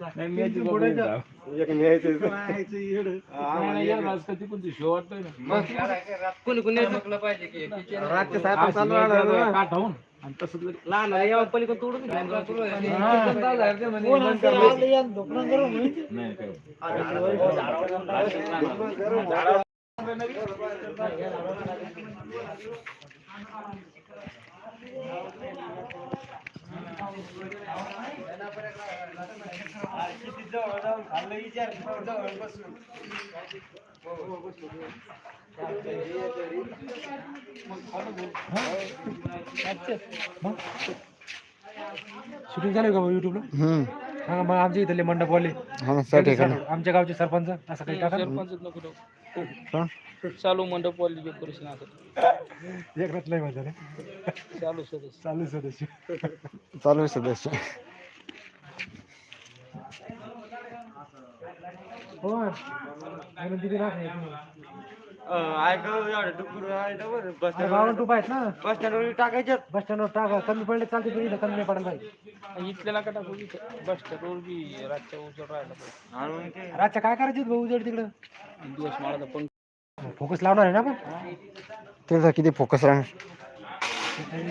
कोणी कोणी म्हटलं पाहिजे की रातच्या साहेब चालू राहणार लहान आहे. यावं पलीकडे तोडून शूटिंग चालू का युट्यूबला हम्म. सांगा मग आमच्या इथले हा त्या ठिकाणी आमच्या गावचे सरपंच असं काही टाका हा? चालू मंडप वाली डेकोरेशन असत एक रात लय मजा रे चालू सदस्य. चालू सदस्य. चालू आहे सदस्य हो आणि तिथे राख नाही. बस अरे बावन्न टूप आहेत ना. स्टँडवर टाकायच्यात बस स्टँडवर टाका. कमी पडले चालते पण इथं कमी नाही पडायला पाहिजे इथल्याला का टाकू बस स्टँडवर बी रातच्या उजळ राहायला पाहिजे. रातच्या काय करायचे भाऊ उजेड तिकडं? दिवस मला पण फोकस लावणार आहे ना आपण? त्याचा किती फोकस राहणार?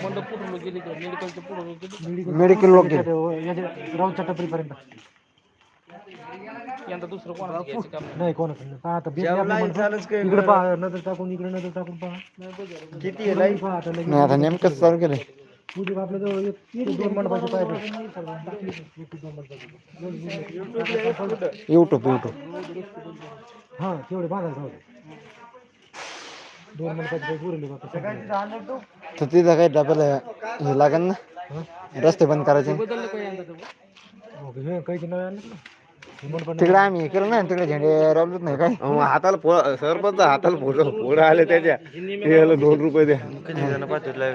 मंडप पुढे गेली तर मेडिकलच्या पुढे गेली? मेडिकल लोक गेले. राऊतच्या टपरीपर्यंत यंदा दुसरं घ्यायचं काम? नाही कोणाकडे पहा आता बेसने आपलं म्हणतो. इकडे पहा नज़र टाकून इकडे नज़र टाकून पहा. किती पहा आता लगेच. नाही आता नेमकंच चालू केलंय. उद्या आपल्या जवळ एक- दोन मंडपाचे. युट्यूब युट्यूब हा तेवढे बांधायला होते दोन मंडपाचे. तर तिथं काही डबल हे लागेल ना? रस्ते बंद करायचे. काय हे काही नवे आणले ना? हे मंडप तिकडे आम्ही हे केलं ना तिकडे झेंडे रावलेच नाही काय. हाताला फो- सरपंच हाताला फोटो फोटो आले त्याच्या. हे दोन रुपये द्या.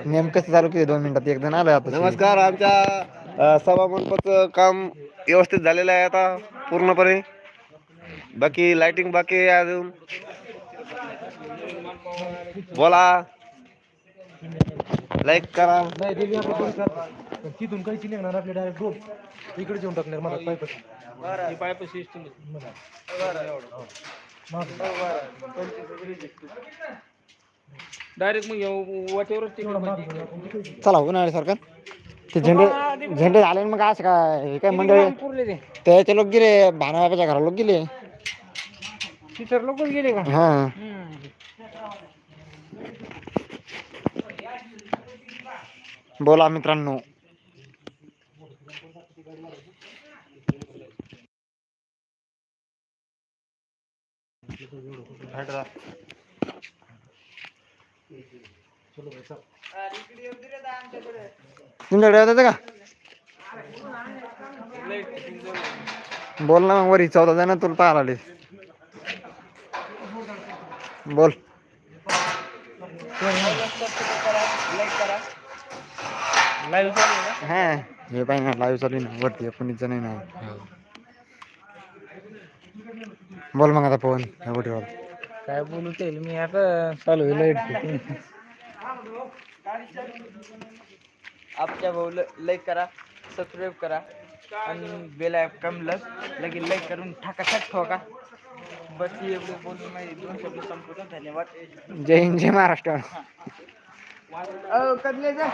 नेमकंच चालू केले दोन मिनिटात एक जण आलं आता. नमस्कार आमच्या अ, सभा मंडपाचं काम व्यवस्थित झालेलं आहे आता पूर्णपणे. बाकी लाइटिंग बाकी आहे अजून. बोला. लाईक करा. पण तिथून काहीच निघणार आपले डायरेक्ट डोप इकडे येऊन टाकणार मला ही सिस्टम डायरेक्ट मग ह्यो वाटेवरच चला उन्हाळे सरकार. ते झेंडे झेंडे झाले ना मग असं काय? हे काय मंडळी पुरले ते? त्याचे लोक गेले भानाबाबाच्या घरा लोक गेले. टीचर लोकच गेले का? हा. बोला मित्रांनो. तुमच्याकडे येतात का? बोल ना मग वरी चौदा जण तुला पाहायला आले. बोल. हा हे पाहिजे लाईव्ह चालू ना वरती कोणीच नाही ना. बोल मग आता पवन ह्या गोटीवर काय बोलू ते मी आता चालू आहे लाइट आपल्या भाऊ लाईक करा सबस्क्राईब करा. आणि बेल कम लग लगेच लाईक करून ठाका ठाक ठोका. बस एवढं बोलून माझे दोन शब्द संपवतो. धन्यवाद. जय हिंद जय महाराष्ट्र. कधले जा?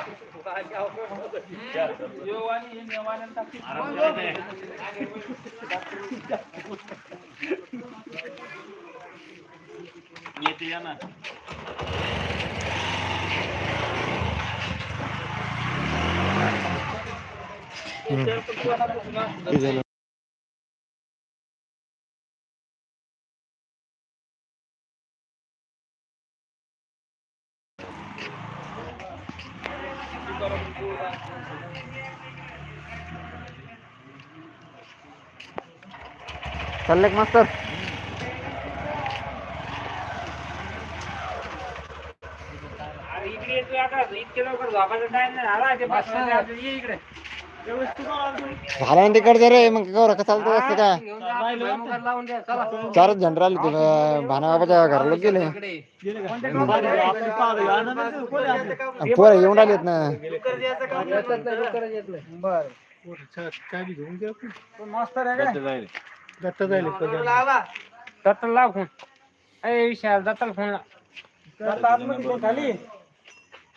चालले का मास्तर इकडे आता इतके लवकर झोपायचा टाइम नाही आला ते बस. इकडे. झाला ना तिकडचे रे मग गौरव कसं चालतं असतं काय चारच झेंडे राहिले ते भाना बाबाच्या घराला गेले. आणि पोरं येऊन राहिलेत ना. दत्ताला लाव. फोन. अरे विशाल दत्ताला फोन लाव. खाली.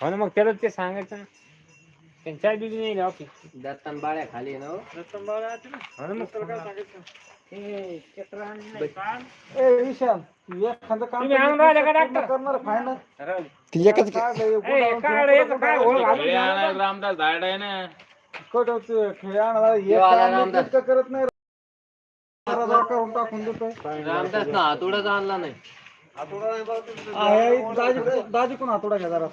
हो ना मग त्याला ते सांगायचं ना. त्यांच्या दिली नाही ऑफिस दत्तन बाळ्या खाली ना दत्तन बाळा हो ना मग त्याला काय सांगायचं? हे चक्र आणली नाही. तुम्ही आणून राहिले का डॉक्टर ती एकच ए, काय याचं काय हो घालून द्या. रामदास धाड आहे ना. रामदास. ना हातोडाच आणला नाही. दाजी कोण हातोडा घ्या जरा